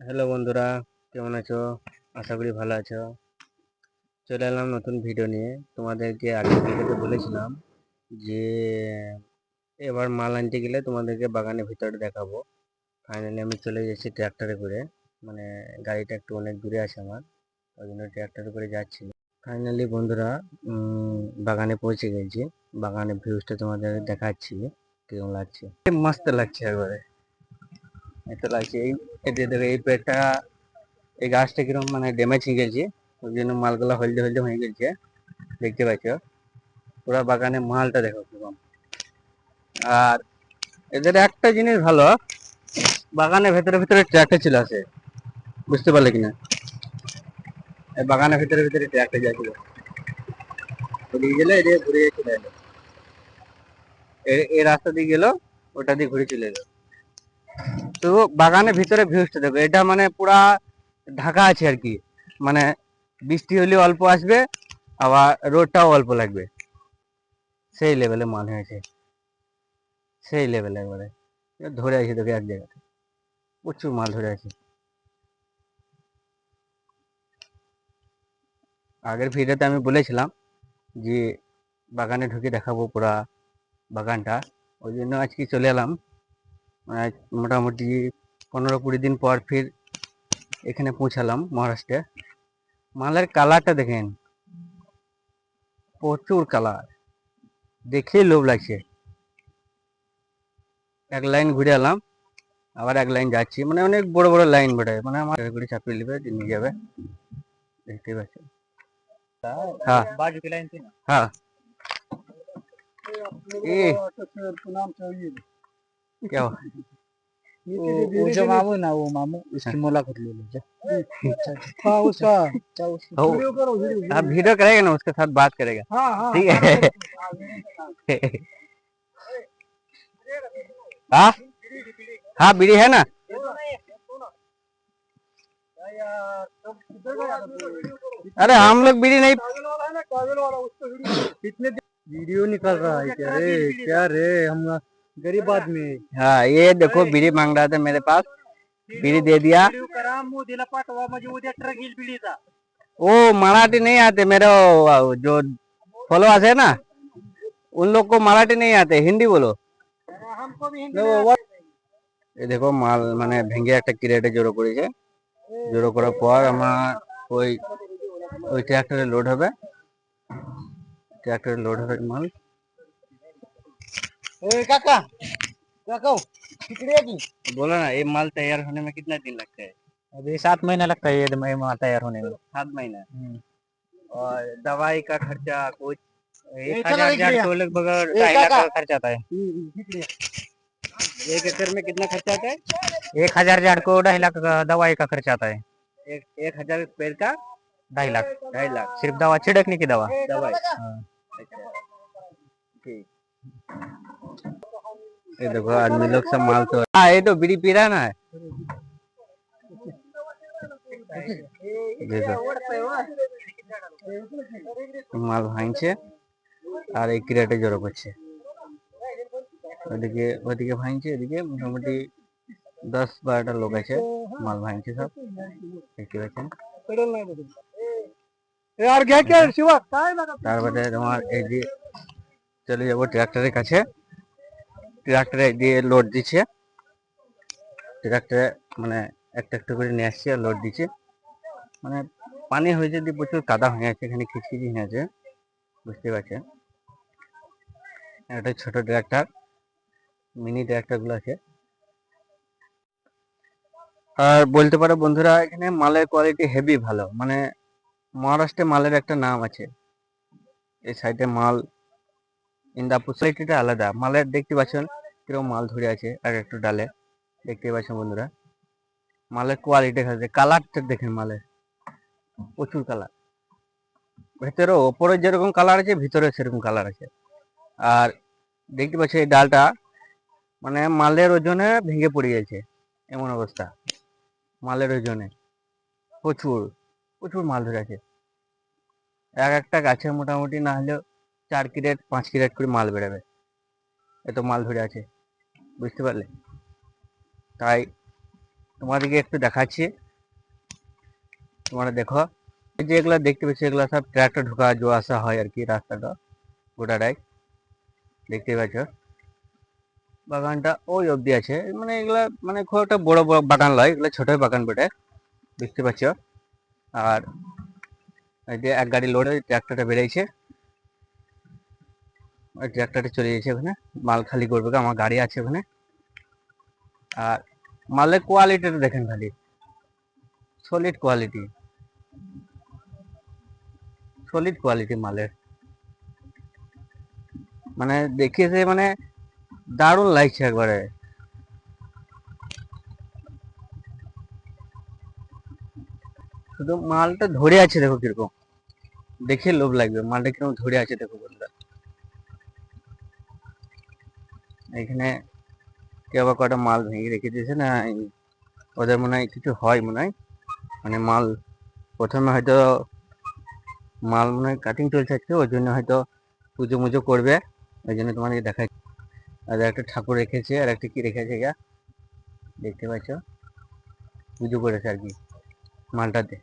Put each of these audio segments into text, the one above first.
Hello বন্ধুরা, কেমন আছো? আশা করি ভালো আছো। চলে এলাম নতুন ভিডিও নিয়ে। তোমাদেরকে আগের ভিডিওতে বলেছিলাম যে, এবার মাল আনতে গেলে তোমাদেরকে বাগানের ভিতরে দেখাবো। ফাইনালি আমি চলে যাচ্ছি ট্র্যাক্টরে করে। মানে গাড়িটা একটু অনেক দূরে আছে আমার, ওই জন্য ট্র্যাক্টরে করে যাচ্ছি। ফাইনালি বন্ধুরা বাগানে পৌঁছে গেছি। বাগানের ভিউজটা তোমাদের দেখাচ্ছি, কেমন লাগছে? মস্ত লাগছে একবারে। এত লাগছে। এই দেখো, এই পেটটা, এই গাছটা কীরকম মানে ড্যামেজ হয়ে গেছে, ওই জন্য মালগুলো হলদে হলদে হয়ে গেছে, দেখতে পাচ্ছ? পুরা বাগানে মালটা দেখো কীরকম আর এদের একটা জিনিস ভালো বাগানের ভেতরে ভেতরে ট্র্যাক্টর চলে আসে বুঝতে পারলে কিনা? এই বাগানের ভেতরে ভেতরে ট্র্যাক্টর যাচ্ছিল ঘুরিয়ে গেলে, এদিকে ঘুরে চলে এলো। এই রাস্তা দিয়ে গেল, ওটা দিয়ে ঘুরে চলে এলো। তো বাগানের ভিতরে ভিউজটা দেখো, এটা মানে পুরা ঢাকা আছে আর কি। মানে বৃষ্টি হলে অল্প আসবে, আবার রোডটাও অল্প লাগবে। সেই লেভেলে মাল হয়েছে। সেই লেভেলে একবারে ধরে আছে দেখো এক জায়গাতে। প্রচুর মাল ধরে আছে। আগের ভিডিওতে আমি বলেছিলাম যে বাগানে ঢুকে দেখাবো পুরা বাগানটা। ওই জন্য আজকে চলে এলাম। মোটামুটি পনেরো কুড়ি দিন পর ফির এখানে পৌঁছালাম মহারাষ্ট্রে। মালের কালারটা দেখেন, প্রচুর কালার। দেখেই লোভ লাগছে। এক লাইন ঘুরে এলাম, আবার এক লাইন যাচ্ছি। মানে অনেক বড় বড় লাইন বেরোয় মানে আমার ঘুরে চাপিয়ে নেবে নিয়ে যাবে। দেখতে পাচ্ছি হ্যাঁ। হ্যাঁ। क्या हुआ? वो जो मामू ना वो मामू उसकी मुलाकात ले लीजिए। हाँ उसका उसका हो हाँ वीडियो करेगा ना उसके साथ बात करेगा। हाँ हाँ ठीक है। हाँ हाँ बीड़ी है ना? अरे हम लोग बीड़ी नहीं कितने वीडियो निकल रहा है क्या रे? क्या रे हम गरीब आदमी हाँ ये देखो बीड़ी मांग रहा था मेरे पास बीड़ी दे दिया करा मोदीला पाठवा म्हणजे उद्या ट्रक येईल बिडीचा वो मराठी नहीं आते मेरे वो- जो फॉलोअर्स है ना उन लोग को मराठी नहीं आते हिंदी बोलो हमको भी हिंदी এই দেখো মাল মানে ভেঙে একটা ক্রেটে জড়ো করেছে জড়ো করার পর আমার ওই ওই ট্রাক্টরে লোড হবে ট্রাক্টরে লোড হবে মাল ए काका काका या की. बोला ना ये माल तैयार होने में कितना दिन लगता है? अभी सात महीना लगता है ये माल तैयार होने में. सात महीना? और दवाई का खर्चा कुछ एक हज़ार लिख लिया। जार लगभग ढाई लाख का खर्चा आता है। एक एकड़ में कितना खर्चा आता है? एक हज़ार झाड़ को ढाई लाख का दवाई का खर्चा आता है. एक एक हज़ार पेड़ का? ढाई लाख. ढाई लाख। सिर्फ़ दवा छिड़कने की दवा. दवाई। हाँ। अच्छा। ठीक। ये देखो आदमी लोग सब माल तो हाँ ये तो बीड़ी पी रहा है ना देखो মাল ভাঙছে আর এই ক্রিয়াটে জড়ো করছে ওদিকে ওদিকে ভাঙছে এদিকে মোটামুটি দশ বারোটা লোক আছে মাল ভাঙছে সব দেখতে পাচ্ছেন यार घ्या क्या शिवा काय लागा তারপরে তোমার এই যে চলে যাব ট্রাক্টরের কাছে। ট্রাক্টরে দিয়ে লোড দিচ্ছে। ট্রাক্টরে মানে একটা একটা করে নিয়ে আসছে লোড দিচ্ছে। মানে পানি হয়েছে দিয়ে প্রচুর কাদা হয়ে আছে, এখানে খিচখিচি হয়ে আছে, বুঝতে পারছেন? একটা ছোট ট্রাক্টর মিনি ট্রাক্টরগুলো আছে। আর বলতে পারো বন্ধুরা, এখানে মালের কোয়ালিটি হেভি ভালো। মানে মহারাষ্ট্রে মালের একটা নাম আছে। এই সাইডে মাল ইন্দাপুর কোয়ালিটিটা আলাদা। মালের দেখতে পাচ্ছেন কীরকম মাল ধরে আছে আর একটু ডালে। দেখতে পাচ্ছেন বন্ধুরা। মালের কোয়ালিটি আছে কালারটা দেখেন মালের। প্রচুর কালার ভেতরে ওপরে যেরকম কালার আছে, ভিতরে সেরকম কালার আছে। আর দেখতে পাচ্ছি এই ডালটা মানে মালের ওজনে ভেঙে পড়ে গেছে। এমন অবস্থা। মালের ওজনে। প্রচুর। প্রচুর মাল ধরে আছে। এক একটা গাছে মোটামুটি না হলেও চার ক্যারেট, পাঁচ ক্যারেট করে মাল বেরোবে। এত মাল ধরে আছে, বুঝতে পারলে? তাই তোমাদেরকে একটু দেখাচ্ছি। তোমরা দেখো যে এগুলা দেখতে পাচ্ছি, এগুলা সব ট্র্যাক্টর ঢোকা যাওয়া আসা হয় আর কি রাস্তাটা গোটাটাই দেখতে পাচ্ছ? বাগানটা ওই অবধি আছে। মানে এগুলা মানে খুব একটা বড় বড় বাগান লয় এগুলো ছোট বাগান বটে দেখতে পাচ্ছ আর এই যে এক গাড়ি লোড ট্র্যাক্টরটা বেরিয়েছে ট্রাক্টরটা চলে যাচ্ছে ওখানে, মাল খালি করবে আমার গাড়ি আছে ওখানে। আর মালের কোয়ালিটিটা দেখেন খালি সলিড কোয়ালিটি সলিড কোয়ালিটি মালের। মানে দেখিয়েছে মানে দারুণ লাগছে একবারে। শুধু মালটা ধরে আছে দেখো কীরকম, দেখে লোভ লাগবে, মালটা কীরকম ধরে আছে দেখো বন্ধুরা। এখানে কেউ আবার কটা মাল ভেঙে রেখে দিয়েছে না ওদের মনে হয় কিছু হয় মনে হয়। মানে মাল প্রথমে হয়তো মাল মনে হয় কাটিং চলছে আজকে ওই জন্য হয়তো পুজো মুজো করবে, ওই জন্য তোমাদেরকে দেখাচ্ছি আর একটা ঠাকুর রেখেছে, আর একটা কি রেখেছে ইয়া দেখতে পাচ্ছ? পুজো করেছে আর কি, মালটাতে।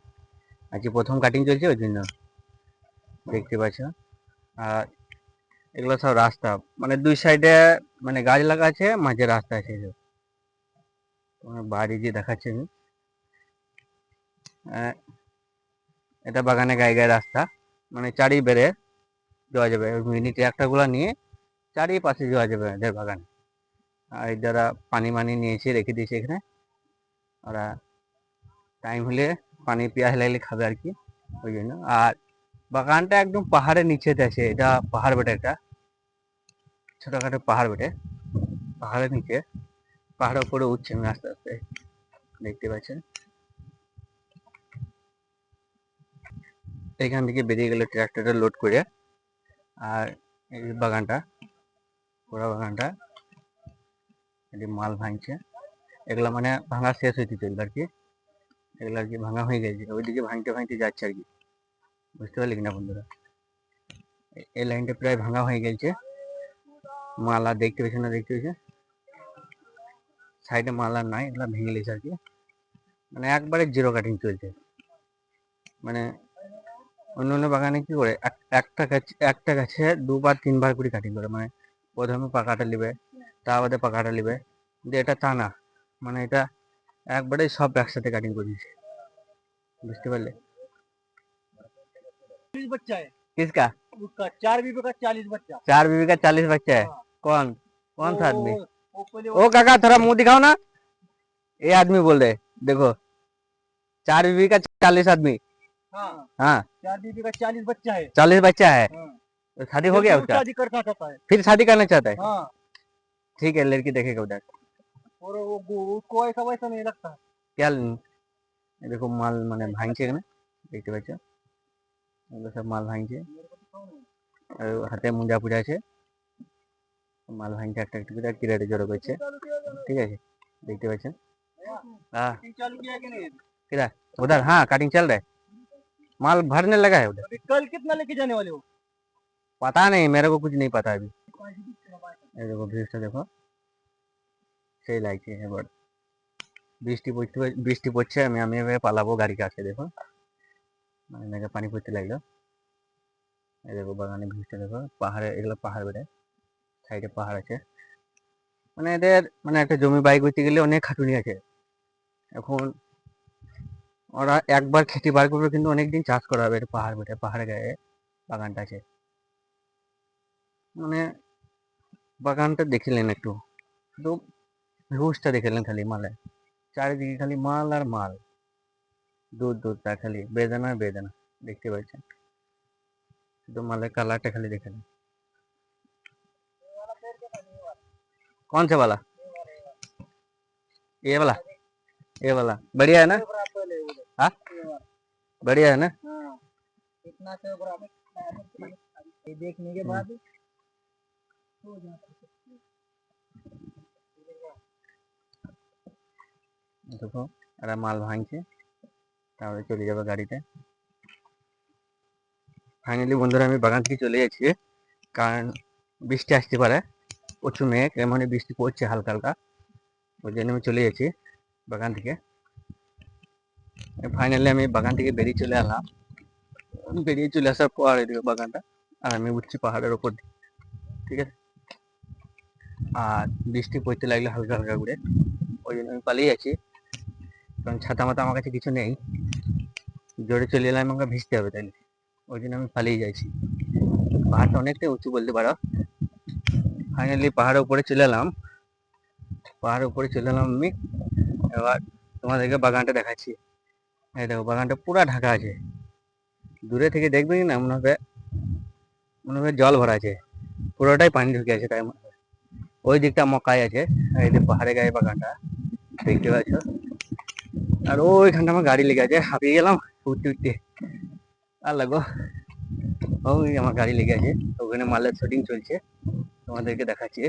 আজকে প্রথম কাটিং চলছে ওই জন্য। দেখতে পাচ্ছ? আর এগুলো সব রাস্তা। মানে দুই সাইডে মানে গাছ লাগা আছে মাঝে রাস্তা আছে তোমার বাড়ি যে দেখাচ্ছি আমি। এটা বাগানে গায়ে গায়ে রাস্তা। মানে চারি বেড়ে যাওয়া যাবে। মিনি ট্রাক্টরগুলা নিয়ে চারিপাশে যাওয়া যাবে এদের বাগানে। আর যারা পানি মানি নিয়েছে, রেখে দিয়েছে এখানে, ওরা টাইম হলে পানি পিয়াস লাগলে খাবে আর কি। ওই জন্য। আর বাগানটা একদম পাহাড়ের নিচেতে আছে। এটা পাহাড় বেটে একটা। ছোটখাটো পাহাড় বেটে। পাহাড়ের নিচে, পাহাড়ের উপরে উঠছে আমি আস্তে আস্তে। দেখতে পাচ্ছেন? এখান থেকে বেরিয়ে গেলে ট্রাক্টরটা লোড করে। আর এই বাগানটা পুরো বাগানটা, এটি মাল ভাঙছে। এগুলা মানে ভাঙা শেষ হইতে চলবে আর কি। এগুলো আর কি ভাঙা হয়ে গেছে। ওইদিকে ভাঙতে ভাঙতে যাচ্ছে আর কি। বুঝতে পারলি কিনা বন্ধুরা? এই লাইনটা প্রায় ভাঙা হয়ে গেছে। মালা দেখতে পেয়েছে না দেখতে পেয়েছে সাইডে মালা নাই এগুলা ভেঙে গেছে আর কি মানে একবারে জিরো কাটিং চলছে মানে অন্য অন্য বাগানে কি করে এক- একটা গাছ একটা গাছে দুবার তিনবার করে কাটিং করে মানে প্রথমে পাকাটা নিবে তারপরে পাকাটা নিবে কিন্তু এটা তা না মানে এটা একবারে সব একসাথে কাটিং করে দিয়েছে বুঝতে পারলে चालीस बच्चा है किसका उसका चार बीबी का चालीस बच्चा चार बीवी का चालीस बच्चा है हाँ। कौन? कौन सा आदमी? ओ काका थोड़ा मुँह दिखाओ ना। ये आदमी बोल रहे देखो। चार बीबी का चालीस आदमी। हाँ, हाँ। चार बीबी का चालीस बच्चा है। चालीस बच्चा है। हाँ, तो शादी हो गया उसका? शादी करना चाहता है? फिर शादी करना चाहता है? हाँ। ठीक हाँ, है लड़की देखेगा उधर। और वो उसको ऐसा वैसा नहीं लगता। क्या देखो माल मैंने भांगे ना देखते बच्चा। सब माल भांगे तो हाथे मुंजा पूजा है পুজা আছে মাল ভাঙছে একটা একটা করে কিরাটে জড়ো করছে ঠিক আছে দেখতে পাচ্ছেন हाँ चालू किया कि नहीं किधर उधर हाँ कटिंग चल रहा है माल भरने लगा है उधर अभी कल कितना लेके जाने वाले हो पता नहीं मेरे को कुछ नहीं पता अभी এই দেখো ব্রিজটা দেখো সেই লাগছে এবার বৃষ্টি পড়তে বৃষ্টি পড়ছে আমি আমি এভাবে পালাবো গাড়ির কাছে দেখো মানে মেঘে পানি পড়তে লাগলো এই দেখো বাগানে ব্রিজটা দেখো পাহাড়ে এগুলো পাহাড় বেড়ে সাইডে পাহাড় আছে। মানে এদের মানে একটা জমি বাই করতে গেলে অনেক খাটুনি আছে। এখন ওরা একবার খেতে বার করবে, কিন্তু অনেকদিন চাষ করা হবে এটা পাহাড় বেটে পাহাড় গায়ে বাগানটা আছে। মানে বাগানটা দেখিলেন একটু। শুধু রুশটা দেখিলেন খালি মালে। চারিদিকে খালি মাল আর মাল। দূর দূর তা খালি বেদানা বেদানা, দেখতে পাচ্ছেন। শুধু মালের কালারটা খালি দেখালেন कौन से वाला ये वाला ये वाला बढ़िया है ना पहले उधर। हाँ बढ़िया है ना हाँ कितना से बराबर ये देखने के बाद हो जाता है। দেখো এরা মাল ভাঙছে তারপরে চলে যাবে গাড়িতে ফাইনালি বন্ধুরা আমি বাগান থেকে চলে যাচ্ছি কারণ বৃষ্টি আসতে পারে প্রচুর মেঘ এমনই বৃষ্টি পড়ছে হালকা হালকা। ওই জন্য আমি চলে যাচ্ছি বাগান থেকে। ফাইনালি আমি বাগান থেকে বেরিয়ে চলে এলাম। বেরিয়ে চলে আসার পর এদিকে বাগানটা, আর আমি উঠছি পাহাড়ের ওপর দিয়ে, ঠিক আছে? আর বৃষ্টি পড়তে লাগল হালকা হালকা করে, ওই জন্য আমি পালিয়ে যাচ্ছি। কারণ ছাতা মাতা আমার কাছে কিছু নেই। জোরে চলে এলে আমাকে ভিজতে হবে তাইলে। ওই জন্য আমি পালিয়ে যাচ্ছি। পাহাড়টা অনেকটাই উঁচু বলতে পারো। ফাইনালি পাহাড়ের উপরে চলে এলাম। পাহাড়ের উপরে চলে এলাম আমি। এবার তোমাদেরকে বাগানটা দেখাচ্ছি। এই দেখো, বাগানটা পুরা ঢাকা আছে। দূরে থেকে দেখবে কি না, মনে হবে মনে হবে জল ভরা আছে। পুরোটাই পানি ঢুকে আছে তাই মনে। ওই দিকটা মকাই আছে, এই যে পাহাড়ে গায়ে বাগানটা, দেখতে পাচ্ছ? আর ওইখানটা আমার গাড়ি লেগে আছে, হাঁপিয়ে গেলাম, উঠতে উঠতে। আর লাগো ওই আমার গাড়ি লেগে আছে, ওখানে মালের শুটিং চলছে। তোমাদেরকে দেখাচ্ছি।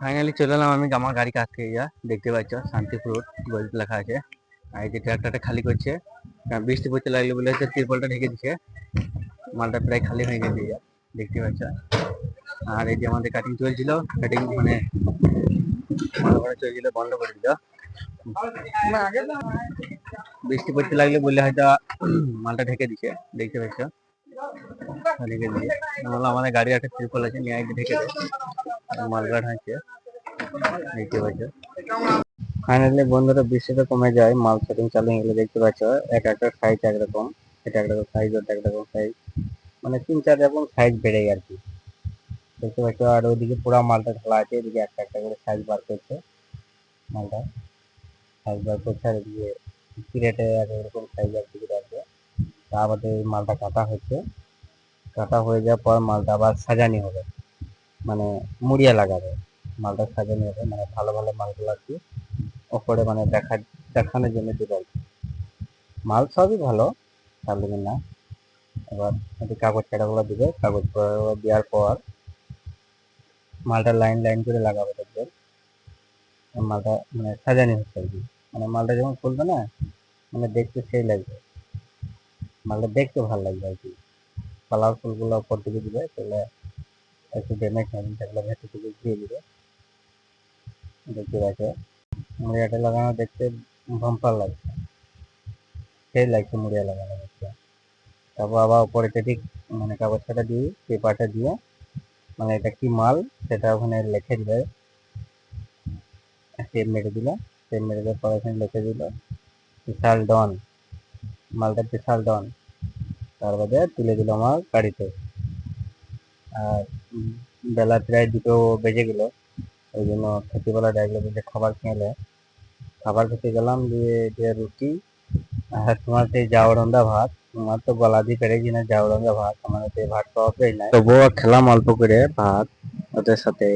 ফাইনালি চলে এলাম আমি আমার গাড়ি কাছ থেকে, যা দেখতে পাচ্ছ, শান্তিপুর বই লেখা আছে। আর এই যে ট্রাক্টরটা খালি করছে বৃষ্টি পড়তে লাগলে বলে হচ্ছে তিরপলটা ঢেকে দিচ্ছে। মালটা প্রায় খালি হয়ে গেছে, যা দেখতে পাচ্ছ। আর এই যে আমাদের কাটিং চলছিল কাটিং মানে চলছিল, বন্ধ করে দিল। বৃষ্টি পড়তে লাগলে বললে হয়তো মালটা ঢেকে দিচ্ছে, দেখতে পাচ্ছ। আমাদের গাড়ি একটা ত্রিপল আছে নিয়ে আগে ঢেকে দেয় মালগাড় দেখতে পাচ্ছ ফাইনালি বন্ধুরা বৃষ্টিটা কমে যায়, মাল সেটিং চালু হয়ে গেলে দেখতে পাচ্ছ, এক একটা সাইজ একরকম এটা একরকম সাইজ ওটা একরকম সাইজ মানে তিন চার রকম সাইজ বেড়ে আর কি দেখতে পাচ্ছ, আর ওইদিকে পুরো মালটা ঢালা আছে, এদিকে একটা একটা করে সাইজ বার করছে মালটা। সাইজ বার করছে, আর এদিকে কিরেটে এক এরকম সাইজ আর কি আছে। তা আমাদের মালটা কাটা হচ্ছে। কাটা হয়ে যাওয়ার পর মালটা আবার সাজানি হবে। মানে মুড়িয়া লাগাবে। মালটা সাজানি হবে মানে ভালো ভালো মালগুলো আর কি ওপরে মানে দেখা, দেখানোর জন্য দিবে আর কি। মাল সবই ভালো তাহলে না। এবার কাগজ কাটাগুলো দিবে। কাগজ দেওয়ার পর মালটা লাইন লাইন করে লাগাবে দেখবে মালটা মানে সাজানি হচ্ছে আর কি। মানে মালটা যখন খুলবে না মানে দেখতে সেই লাগবে। মালটা দেখতে ভালো লাগবে আর কি। কালারগুলো উপর দিকে দিবে, তাহলে একটু ড্যামেজ হবে সেগুলো ভেতর থেকে দিয়ে দিবে। দেখতে পাচ্ছে মুড়িয়াটা লাগানো দেখতে ভাম্পার লাগছে। সেই লাগছে মুড়িয়া লাগানো দেখতে। তারপর আবার উপরে ঠিক মানে কাগজটা দিয়ে, পেপারটা দিয়ে মানে এটা কি মাল, সেটা ওখানে লিখে দিবে। টেপ মেরে দিল টেপ মেরে দেওয়ার পর ওখানে লিখে দিল বিশাল ডন মালটা বিশাল ডন তার বাদে তুলে দিল আমার গাড়িতে আর বেলা প্রায় দুটো বেজে গেল। ওই জন্য খেতেবেলা ডাকলো যে খাবার খেলে খাবার খেতে গেলাম দিয়ে যে রুটি, আর তোমার সেই জাউরন্দা ভাত। তোমার তো গলা দিয়ে পেরেছি না জাউরন্দা ভাত। আমার ভাত পাওয়া যায় না তবুও খেলাম অল্প করে ভাত। ওদের সাথে